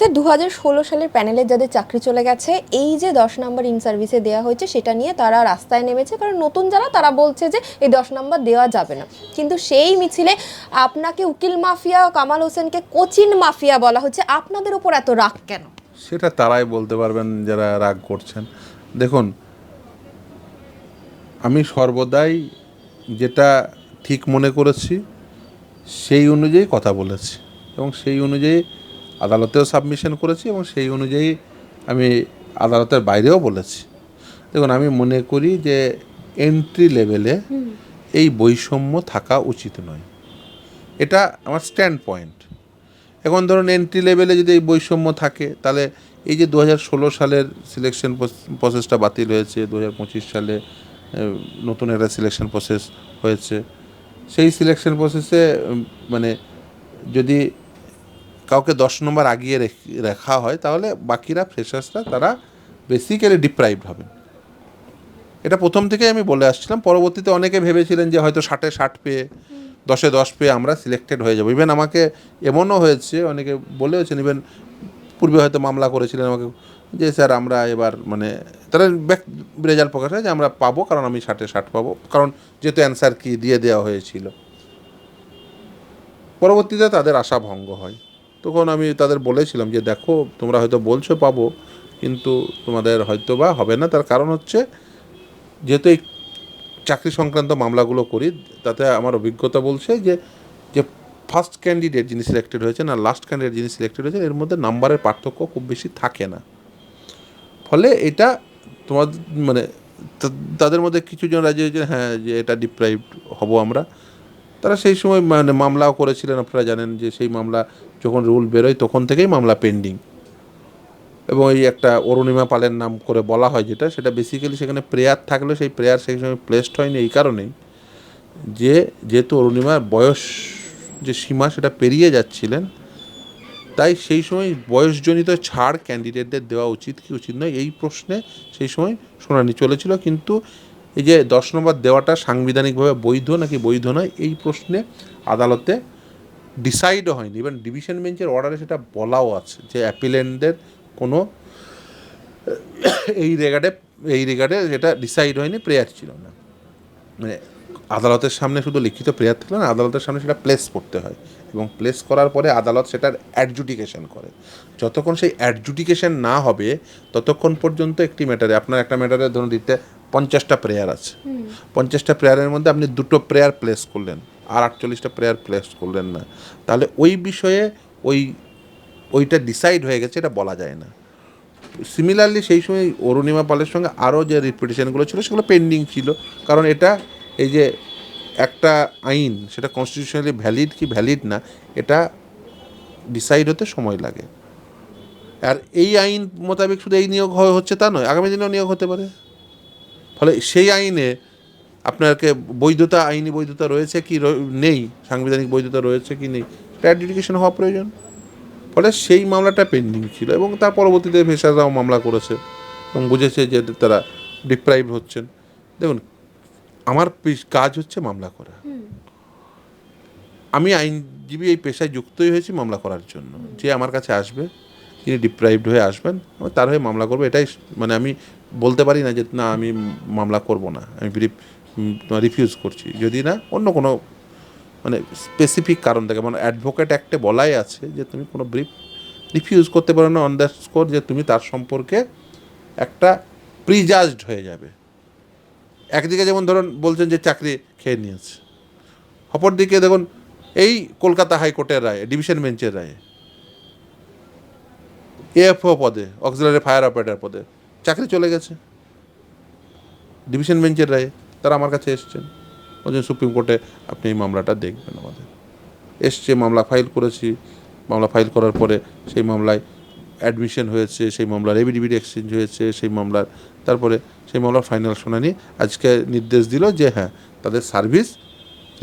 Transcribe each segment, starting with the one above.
Sir দু হাজার ষোলো সালের প্যানেলে যাদের চাকরি চলে গেছে, এই যে দশ নম্বর ইন সার্ভিসে দেওয়া হয়েছে, সেটা নিয়ে তারা রাস্তায় নেমেছে। কারণ নতুন যারা, তারা বলছে যে এই দশ নম্বর দেওয়া যাবে না। কিন্তু সেই মিছিলে আপনাকে উকিল মাফিয়া কামাল হোসেনকে কোচিন মাফিয়া বলা হচ্ছে। আপনাদের উপর এত রাগ কেন? সেটা তারাই বলতে পারবেন যারা রাগ করছেন। দেখুন, আমি সর্বদাই যেটা ঠিক মনে করেছি, সেই অনুযায়ী কথা বলেছি এবং সেই অনুযায়ী আদালতেও সাবমিশন করেছি এবং সেই অনুযায়ী আমি আদালতের বাইরেও বলেছি। দেখুন আমি মনে করি যে এন্ট্রি লেভেলে এই বৈষম্য থাকা উচিত নয়। এটা আমার স্ট্যান্ড পয়েন্ট এখন ধরুন এন্ট্রি লেভেলে যদি এই বৈষম্য থাকে তাহলে এই যে দু ষোলো সালের সিলেকশন প্রসেসটা বাতিল হয়েছে দু হাজার পঁচিশ সালে নতুন একটা সিলেকশন প্রসেস হয়েছে। সেই সিলেকশন প্রসেসে মানে যদি কাউকে দশ নম্বর আগিয়ে রেখ- হয়, তাহলে বাকিরা ফ্রেশার্সরা তারা বেসিক্যালি ডিপ্রাইভড হবেন। এটা প্রথম থেকেই আমি বলে আসছিলাম, পরবর্তীতে অনেকে ভেবেছিলেন যে হয়তো ষাটে ষাট পেয়ে, দশে দশ পেয়ে আমরা সিলেক্টেড হয়ে যাব। ইভেন আমাকে এমনও হয়েছে, অনেকে বলেওছেন ইভেন পূর্বে হয়তো মামলা করেছিলেন আমাকে, যে স্যার আমরা এবার মানে তারা রেজাল্ট প্রকাশ হয় যে আমরা পাবো, কারণ আমি ষাটে ষাট পাবো, কারণ যেহেতু অ্যান্সার কি দিয়ে দেওয়া হয়েছিল। পরবর্তীতে তাদের আশা ভঙ্গ হয়। তখন আমি তাদের বলেছিলাম যে, দেখো, তোমরা হয়তো বলছো পাবো, কিন্তু তোমাদের হয়তো বা হবে না। তার কারণ হচ্ছে, যেহেতু এই চাকরি সংক্রান্ত মামলাগুলো করি, তাতে আমার অভিজ্ঞতা বলছে যে যে ফার্স্ট ক্যান্ডিডেট যিনি সিলেক্টেড হয়েছেন আর লাস্ট ক্যান্ডিডেট যিনি সিলেক্টেড হয়েছেন, এর মধ্যে নাম্বারের পার্থক্য খুব বেশি থাকে না। ফলে এটা তোমার মানে তাদের মধ্যে কিছু জন রাজি হয়েছে হ্যাঁ যে এটা ডিপ্রাইভড হব আমরা। তারা সেই সময় মানে মামলাও করেছিলেন, আপনারা জানেন যে সেই মামলা যখন রুল বেরোয় তখন থেকেই মামলা পেন্ডিং। এবং এই একটা অরুণিমা পালের নাম করে বলা হয় যেটা, সেটা বেসিক্যালি সেখানে প্রেয়ার থাকলেও সেই প্রেয়ার সেই সময় প্লেসড হয়নি এই কারণেই। যে যেহেতু অরুণিমার বয়স যে সীমা সেটা পেরিয়ে যাচ্ছিলেন, তাই সেই সময় বয়সজনিত ছাড় ক্যান্ডিডেটদের দেওয়া উচিত কি উচিত নয়, এই প্রশ্নে সেই সময় শুনানি চলেছিল। কিন্তু এই যে দশ নম্বর দেওয়াটা সাংবিধানিকভাবে বৈধ নাকি বৈধ নয়, এই প্রশ্নে আদালতে ডিসাইডও হয়নি। ইভেন ডিভিশন বেঞ্চের অর্ডারে সেটা বলাও আছে যে অ্যাপিলেন্টদের কোনো, এই রেগার্ডে এই রেগার্ডে যেটা ডিসাইড হয়নি প্রেয়ার ছিল না। মানে আদালতের সামনে শুধু লিখিত প্রেয়ার থাকলে না, আদালতের সামনে সেটা প্লেস করতে হয় এবং প্লেস করার পরে আদালত সেটার অ্যাডজুডিকেশন করে। যতক্ষণ সেই অ্যাডজুডিকেশন না হবে, ততক্ষণ পর্যন্ত একটি ম্যাটারে আপনার একটা ম্যাটারে ধরুন দিতে পঞ্চাশটা প্রেয়ার আছে। পঞ্চাশটা প্রেয়ারের মধ্যে আপনি দুটো প্রেয়ার প্লেস করলেন আর আটচল্লিশটা প্রেয়ার প্লেস করলেন না। তাহলে ওই বিষয়ে ওই ওইটা ডিসাইড হয়ে গেছে এটা বলা যায় না। সিমিলারলি সেই সময় অরুণিমা পালের সঙ্গে আরও যে রিপিটেশনগুলো ছিল সেগুলো পেন্ডিং ছিল। কারণ এটা এই যে একটা আইন সেটা কনস্টিটিউশনালি ভ্যালিড কি ভ্যালিড না এটা ডিসাইড হতে সময় লাগে। আর এই আইন মোতাবেক শুধু এই নিয়োগ হচ্ছে তা নয় আগামী দিনেও নিয়োগ হতে পারে। ফলে সেই আইনে আপনাকে বৈধতা আইনি বৈধতা রয়েছে কি নেই? সাংবিধানিক বৈধতা রয়েছে কি নেই? এটা হওয়া প্রয়োজন। ফলে সেই মামলাটা পেন্ডিং ছিল এবং তার পরবর্তীতে ভেসাররাও মামলা করেছে এবং বুঝেছে যে তারা ডিপ্রাইভ হচ্ছেন। দেখুন আমার কাজ হচ্ছে মামলা করা। আমি আইনজীবী এই পেশায় যুক্তই হয়েছি মামলা করার জন্য। যে আমার কাছে আসবে তিনি ডিপ্রাইভড হয়ে আসবেন আমি তার হয়ে মামলা করব এটাই মানে আমি বলতে পারি না যে, না, আমি মামলা করব না, আমি রিফিউজ করছি। যদি না, অন্য কোনো মানে স্পেসিফিক কারণ থাকে। মানে অ্যাডভোকেট অ্যাক্টে বলাই আছে যে, তুমি কোনো ব্রিফ রিফিউজ করতে পারো না অন দ্য স্কোর যে, তুমি তার সম্পর্কে একটা প্রিজাজড হয়ে যাবে। একদিকে যেমন ধরুন বলছেন যে, চাকরি খেয়ে নিয়েছে। অপরদিকে দেখুন, এই কলকাতা হাইকোর্টের রায়ে, ডিভিশন বেঞ্চের রায়ে, এএফও পদে, অক্সিলারি ফায়ার অপারেটর পদে চাকরি চলে গেছে। ডিভিশন বেঞ্চের রায়ে তারা আমার কাছে এসছেন। বলছেন সুপ্রিম কোর্টে আপনি এই মামলাটা দেখবেন আমাদের। এসছে, মামলা ফাইল করেছি। মামলা ফাইল করার পরে সেই মামলায় অ্যাডমিশন হয়েছে, সেই মামলার এভিডিভিড এক্সচেঞ্জ হয়েছে, সেই মামলার তারপরে সেই মামলার ফাইনাল শুনানি আজকে নির্দেশ দিল যে হ্যাঁ তাদের সার্ভিস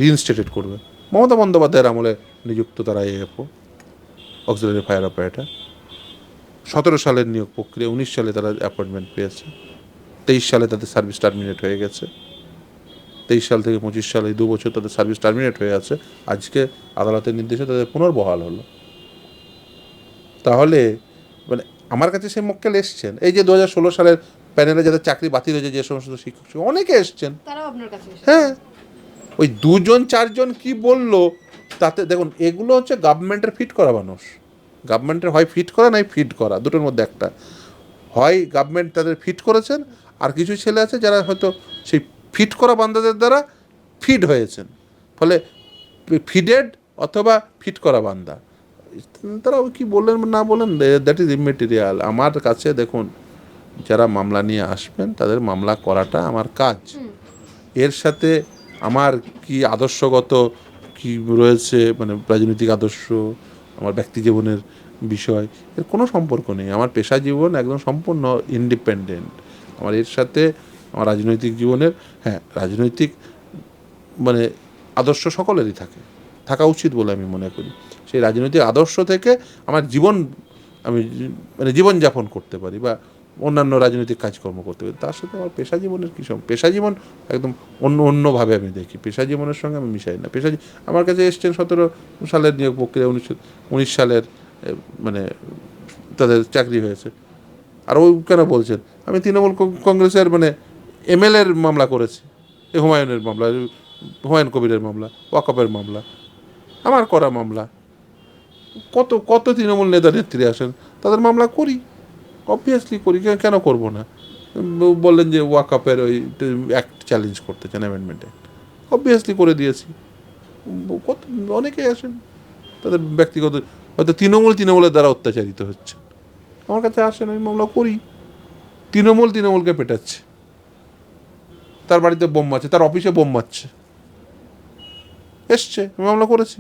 রিইনস্টেটেড করবে। মমতা বন্দ্যোপাধ্যায়ের আমলে নিযুক্ত তারা এএফও অক্সিলারি ফায়ার অপারেটর সতেরো সালের নিয়োগ প্রক্রিয়া উনিশ সালে তারা অ্যাপয়েন্টমেন্ট পেয়েছে। তেইশ সালে তাদের সার্ভিস টার্মিনেট হয়ে গেছে। তেইশ সাল থেকে পঁচিশ সালে দু বছর তাদের সার্ভিস টার্মিনেট হয়ে আছে। আজকে আদালতের নির্দেশে তাদের পুনর্বহাল হলো। তাহলে মানে আমার কাছে সেই মক্কেল এসছেন। এই যে দু হাজার ষোলো সালের প্যানেলে যাদের চাকরি বাতিল হয়েছে যে সমস্ত শিক্ষক শিক্ষক, অনেকে এসছেন। হ্যাঁ। ওই দুজন চারজন কি বলল তাতে দেখুন এগুলো হচ্ছে গভর্নমেন্টের ফিট করা মানুষ। গভর্নমেন্টের হয় ফিট করা নাই ফিট করা দুটোর মধ্যে একটা। হয় গভর্নমেন্ট তাদের ফিট করেছেন আর কিছু ছেলে আছে যারা হয়তো সেই ফিট করা বান্দাদের দ্বারা ফিড হয়েছেন। ফলে ফিডেড অথবা ফিট করা বান্দা। তারা ওই কি বললেন না বলেন দ্যাট ইজ ইমেটেরিয়াল আমার কাছে দেখুন যারা মামলা নিয়ে আসবেন তাদের মামলা করাটা আমার কাজ। এর সাথে আমার কি আদর্শগত কি রয়েছে মানে রাজনৈতিক আদর্শ আমার ব্যক্তি জীবনের বিষয়, এর কোনো সম্পর্ক নেই। আমার পেশা জীবন একদম সম্পূর্ণ ইন্ডিপেন্ডেন্ট আমার এর সাথে আমার রাজনৈতিক জীবনের হ্যাঁ রাজনৈতিক মানে আদর্শ সকলেরই থাকে। থাকা উচিত বলে আমি মনে করি। সেই রাজনৈতিক আদর্শ থেকে আমার জীবন, আমি মানে জীবনযাপন করতে পারি বা অন্যান্য রাজনৈতিক কাজকর্ম করতে পারি। তার সাথে আমার পেশা জীবনের কী সম, পেশা জীবন একদম অন্য, অন্যভাবে আমি দেখি। পেশা জীবনের সঙ্গে আমি মিশাই না। পেশা আমার কাছে এসছেন সতেরো সালের নিয়োগ প্রক্রিয়া উনিশশো উনিশ সালের মানে তাদের চাকরি হয়েছে। আর ওই কেন বলছেন? আমি তৃণমূল কংগ্রেসের মানে এমএলএর মামলা করেছি। হুমায়ুনের মামলা হুমায়ুন কবিরের মামলা, ওয়াকফের মামলা, আমার করা মামলা। কত কত তৃণমূল নেতা নেত্রী আসেন, তাদের মামলা করি। অবভিয়াসলি করি, কেন করব না? বললেন যে ওয়াকফের ওই অ্যাক্ট চ্যালেঞ্জ করতে চান অ্যামেন্ডমেন্ট অবভিয়াসলি করে দিয়েছি। কত অনেকেই আসেন তাদের ব্যক্তিগত হয়তো তৃণমূল তৃণমূলের দ্বারা অত্যাচারিত হচ্ছে আমার কাছে আসেন আমি মামলা করি। তৃণমূল তৃণমূলকে পেটাচ্ছে। তার বাড়িতে বোম মারছে তার অফিসে বোম মারছে। এসছে, আমি মামলা করেছি।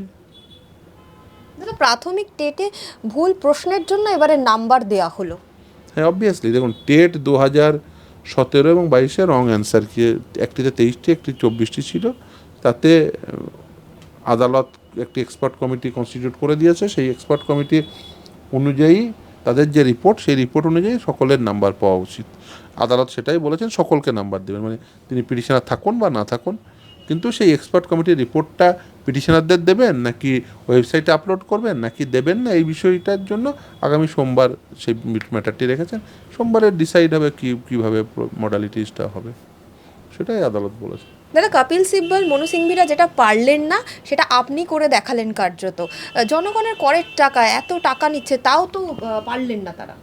প্রাথমিক টেটে ভুল প্রশ্নের জন্য এবারে নাম্বার দেয়া হলো। হ্যাঁ অবভিয়াসলি দেখুন টেট দু হাজার সতেরো এবং বাইশে রং অ্যান্সার কি একটিতে তেইশটি, একটি চব্বিশটি ছিল। তাতে আদালত একটি এক্সপার্ট কমিটি কনস্টিটিউট করে দিয়েছে। সেই এক্সপার্ট কমিটি অনুযায়ী তাদের যে রিপোর্ট সেই রিপোর্ট অনুযায়ী সকলের নাম্বার পাওয়া উচিত। আদালত সেটাই বলেছেন, সকলকে নাম্বার দেবেন। মানে তিনি পিটিশনার থাকুন বা না থাকুন কিন্তু সেই এক্সপার্ট কমিটির রিপোর্টটা পিটিশনারদের দেবেন নাকি ওয়েবসাইটে আপলোড করবেন নাকি দেবেন না? এই বিষয়টার জন্য আগামী সোমবার সেই ম্যাটারটি রেখেছেন। সোমবারে ডিসাইড হবে কী কীভাবে মডালিটিসটা হবে। সেটাই আদালত বলেছে। দাদা কপিল সিব্বল মনু সিংভিরা যেটা পারলেন না সেটা আপনি করে দেখালেন কার্যত। জনগণের করের টাকা এত টাকা নিচ্ছে তাও তো পারলেন না তারা।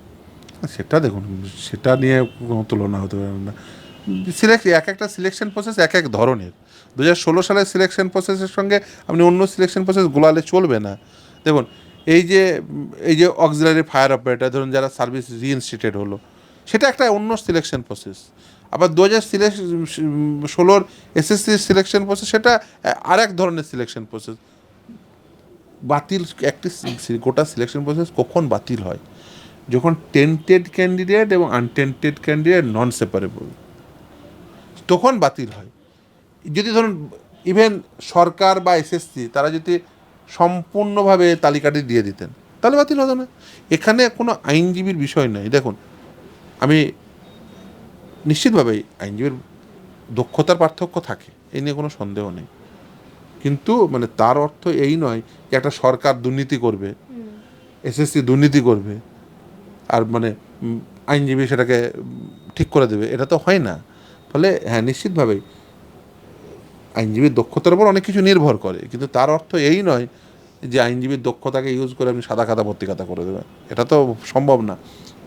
সেটা দেখুন সেটা নিয়ে কোনো তুলনা হতে পারে না। সিলেক্ট এক একটা সিলেকশন প্রসেস এক এক ধরনের। দু হাজার ষোলো সালের সিলেকশন প্রসেসের সঙ্গে আপনি অন্য সিলেকশন প্রসেস গোলালে চলবে না। দেখুন, এই যে এই যে অক্সিলারি ফায়ার অপারেটর ধরুন যারা সার্ভিস রিইনস্টিটেড হলো, সেটা একটা অন্য সিলেকশন প্রসেস আবার দু হাজার ষোলোর এসএসসি সিলেকশন প্রসেস সেটা আর এক ধরনের সিলেকশন প্রসেস বাতিল, একটি গোটা সিলেকশন প্রসেস কখন বাতিল হয়? যখন টেন্টেড ক্যান্ডিডেট এবং আনটেন্টেড ক্যান্ডিডেট নন সেপারেবল তখন বাতিল হয়। যদি ধরুন ইভেন সরকার বা এসএসসি তারা যদি সম্পূর্ণভাবে তালিকাটি দিয়ে দিতেন তাহলে বাতিল হতো না। এখানে কোনো আইনজীবীর বিষয় নয় দেখুন আমি নিশ্চিতভাবেই আইনজীবীর দক্ষতার পার্থক্য থাকে এই নিয়ে কোনো সন্দেহ নেই। কিন্তু মানে তার অর্থ এই নয় যে একটা সরকার দুর্নীতি করবে এসএসসি দুর্নীতি করবে আর মানে আইনজীবী সেটাকে ঠিক করে দেবে এটা তো হয় না। ফলে হ্যাঁ নিশ্চিতভাবেই আইনজীবীর দক্ষতার উপর অনেক কিছু নির্ভর করে। কিন্তু তার অর্থ এই নয় যে আইনজীবীর দক্ষতাকে ইউজ করে আপনি সাদা খাতা ভর্তি খাতা করে দেবেন। এটা তো সম্ভব না।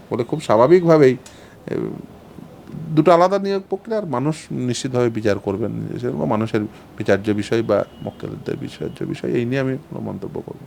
বলে খুব স্বাভাবিকভাবেই দুটো আলাদা নিয়োগ প্রক্রিয়া আর মানুষ নিশ্চিতভাবে বিচার করবেন। মানুষের বিচার্য বিষয় বা মক্কেলদের বিচার্য বিষয়, এই নিয়ে আমি কোনো মন্তব্য করব।